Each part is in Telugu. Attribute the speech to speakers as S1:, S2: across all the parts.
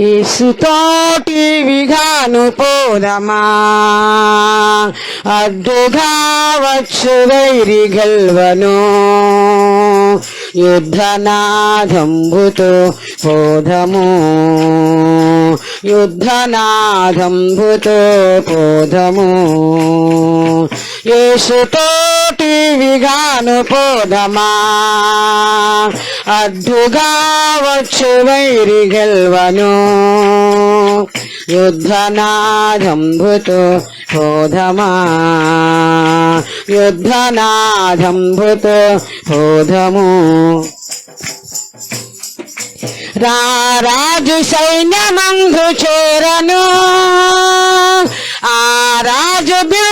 S1: ఇసుతోటి విఘాను పోదమా? అడ్డుగా వచ్చు వైరి గల్వను? యుద్ధనాదంబుతో పోదము? యుద్ధనాదంబుతో పోదము? యేసుతోటి విగాను పోదమా అద్దుగా వచ్చు వైరి గెల్వను. యుద్ధనాథంభుతో పోదమా యుద్ధనాథంభుతో పోదము రాజు సైన్యమందు చేరను. ఆ రాజు బిల్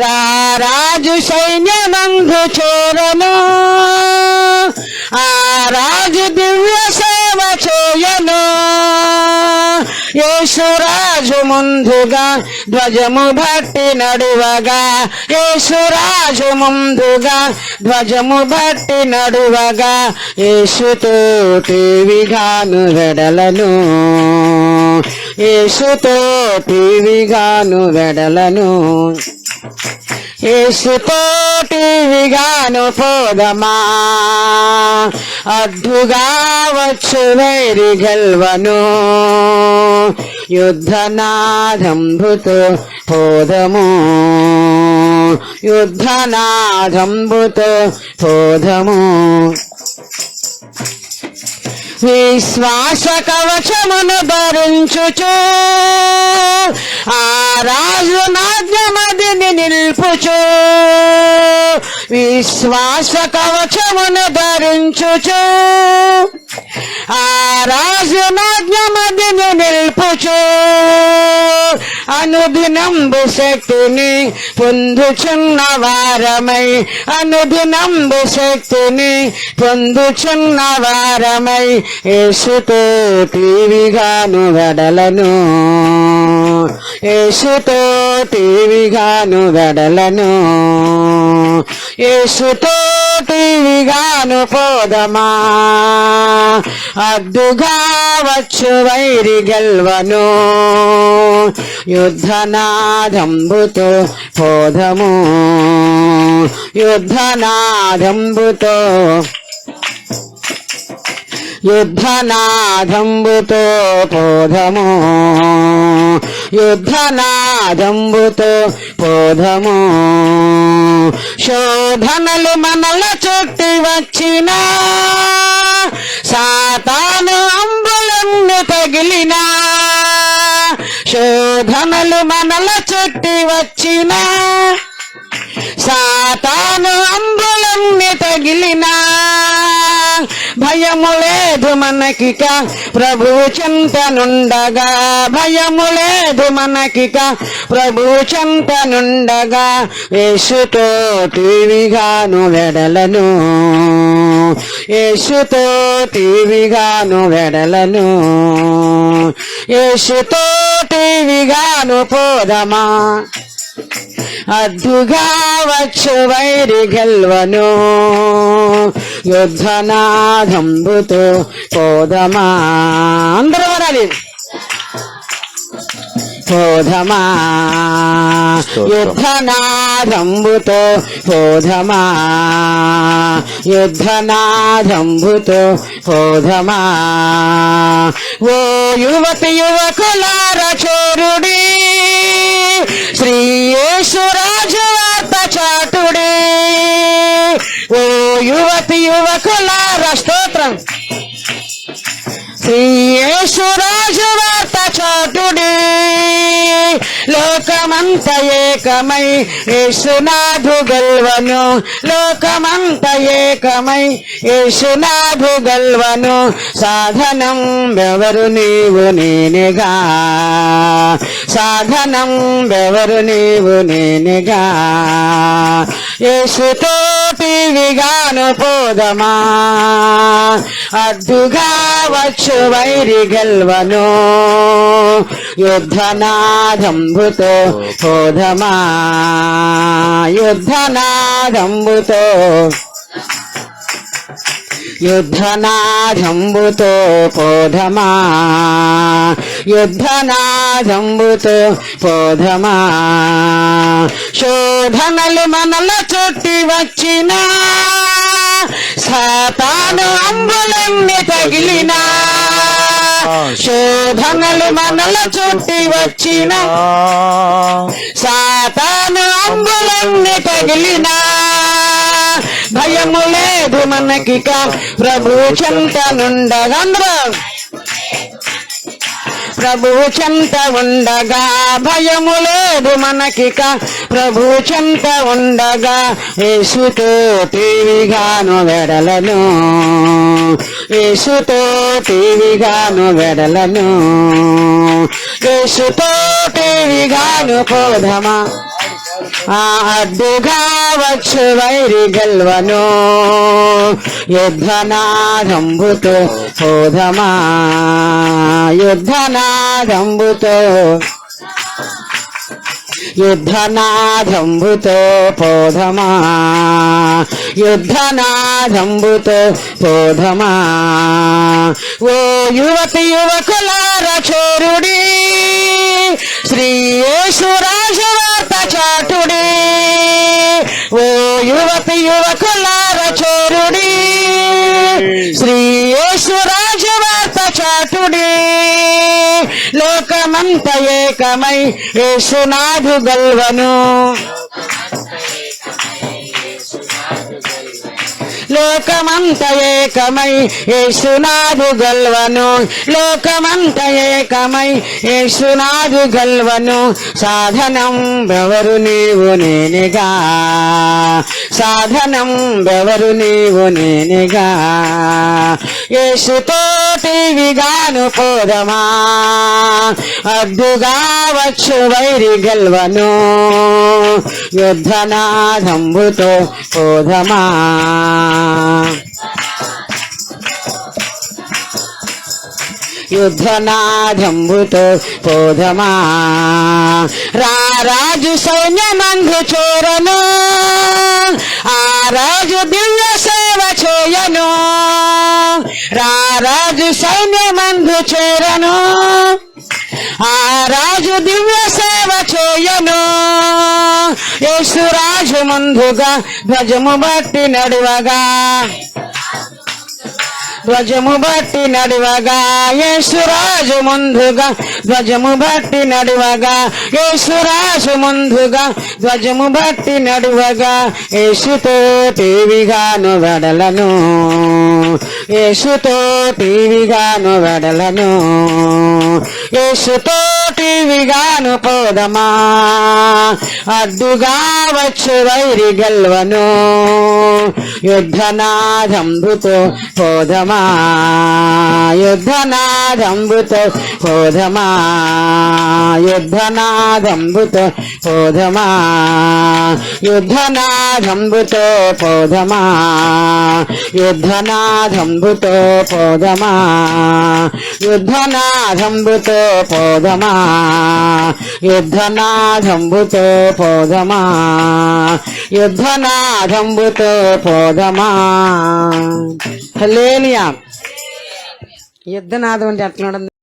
S1: రాజు సైన్యమందు చేరను. ఆ రాజు దివ్య సేవ చేయను. యేసురాజు ముందుగా ధ్వజము భట్టి నడువగా. యేసురాజు ముందుగా ధ్వజము భట్టి నడువగా. యేసుతోటి విఘాను వెడలను. యేసుతో టీవీగాను వెడలను. యేసుతో టీవీగాను పోదమా? అడ్డుగా వచ్చు వైరి గెల్వను. యుద్ధనాదంబుతో పోదము. యుద్ధనాదంబుతో పోదము. విశ్వాస కవచమును ధరించుచు. ఆ రాజు నాజ్ఞమదిని నిల్పుచు. విశ్వాస కవచమును ధరించుచు. ఆ రాజు నాజ్ఞమదిని నిల్పుచు. అనుదినంబు శక్తిని పొందుచున్న వారమై అనుదినంబు శక్తిని పొందుచున్న వారమై యేసుతో టీవిగాను వెడలను యేసుతో టీవిగాను వెడలను యేసుతో టీవిగాను పోదమా అద్దుగా వచ్చు వైరి గెల్వను. యుద్ధనాదంబుతో పోదము యుద్ధనాదంబుతో యుద్ధనాదంబుతో పోదము యుద్ధనాదంబుతో పోదము శోధనలు మనల చుట్టి వచ్చిన సాతాను అంబులన్ను తగిలినా శోధనలు మనల చుట్టి వచ్చిన సాతాను అంబులన్నీ తగిలినా. భయము లేదు మనకిక ప్రభు చింతనుండగా భయము లేదు మనకిక ప్రభు చింతనుండగా వేసుతో టీవిగాను వెడలను. యేసుతో టీవిగాను వెడలను. యేసుతో టీవిగాను పోదమా. అద్దుగా వచ్చు వైరి గెల్వను. యుద్ధనాథంబుతో పోదమా. అందరూ వరాలి. పోధమా యుద్ధనాదంబుతో పోధమా యుద్ధనాదంబుతో పోధమా ఓ యువతి యువకులార చోరుడి! శ్రీ యేసురాజు వార్త చాటుడి! ఓ యువతి యువకులార స్తోత్రం! శ్రీ యేసురాజు వార్త చాటుడి! లోకమంత ఏకమై యేసునాథు గల్వను. లోకమంత ఏకమై యేసునాథు గల్వను. సాధనం ఎవరు నీవు నేనుగా? సాధనం ఎవరు నీవు నేనుగా? యేసుతోటి విగాను పోదమా? అడ్డుగా వచ్చు వైరి గల్వను. యుద్ధనాదంబుతో హోధమా యుద్ధనాదంబుతో యుద్ధనాదంబుతో పోధమా యుద్ధనాదంబుతో పోధమా శోధనలు మనల చుట్టి వచ్చిన సాతాను అంబులన్నీ తగిలినా శోధనలు మనల చుట్టి వచ్చిన. సాతాను అంబులన్నీ తగిలినా భయము లేదు మనకిక. ప్రభు చెంత ప్రభువు చెంత ఉండగా భయము లేదు మనకిక. ప్రభువు చెంత ఉండగా యేసుతో టీవిగాను వెడలను. యేసుతో టీవిగాను వెడలను. యేసుతో టీవిగాను పోధమా ఆ అడ్డుగా వచ్చు వైరి గెల్వను. యుద్ధనాథంబుతో పోధమా యుద్ధనాదంబుతో యుద్ధనాదంబుతో పోధమా యుద్ధనాదంబుతో పోధమా. ఓ యువతి యువకులార చోరుడి శ్రీ చాటుడి. ఓ యువతి యువకులార చోరుడి శ్రీ చాటుడి. లోకమంత ఏకమై యేసునాథు గల్వను. లోకమంత ఏకమై యేసునాథు గల్వను. లోకమంత ఏకమై యేసునాథు గల్వను. సాధనం బెవరు నీవు నేనిగా? సాధనం బెవరు నీవు నేనిగా? యేసుతోటి విగాను పోదమా? అడ్డుగా వచ్చు వైరి గల్వను. యుద్ధనాదంబుతో బోధమా. యుద్ధనాదంబుతో బోధమా. రారాజు సైన్యమందు చోరను. ఆ రాజు దివ్య సేవ చేయను. రారాజు సైన్యమందు చేరను. ఆ రాజు దివ్య సేవ చేయను. యేసురాజు ముందుగా ధ్వజము బట్టి నడువగా. ధ్వజము బట్టి నడువగా. యేసురాజు ముందుగా ధ్వజము బట్టి నడువగా. యేసురాజు ముందుగా ధ్వజము బట్టి నడువగా. యేసుతో టీవిగాను వెడలను. యేసుతో టీవిగాను వెడలను. యేసుతో టీవిగాను పోదమా? అడ్డుగా వచ్చు వైరి గల్వను. యుద్ధనాదంబుతో పోదమా? యుద్ధనాదంబుతో బోధమా యుద్ధనాదంబుతో బోధమా యుద్ధనాదంబుతో బోధమా యుద్ధనాదంబుతో బోధమా యుద్ధనాదంబుతో బోధమా యుద్ధనాదంబుతో బోధమా యుద్ధనాదంబుతో బోధమా హలేలియా യുദ്ധനാഥവും ചട്ടനോടൊന്നും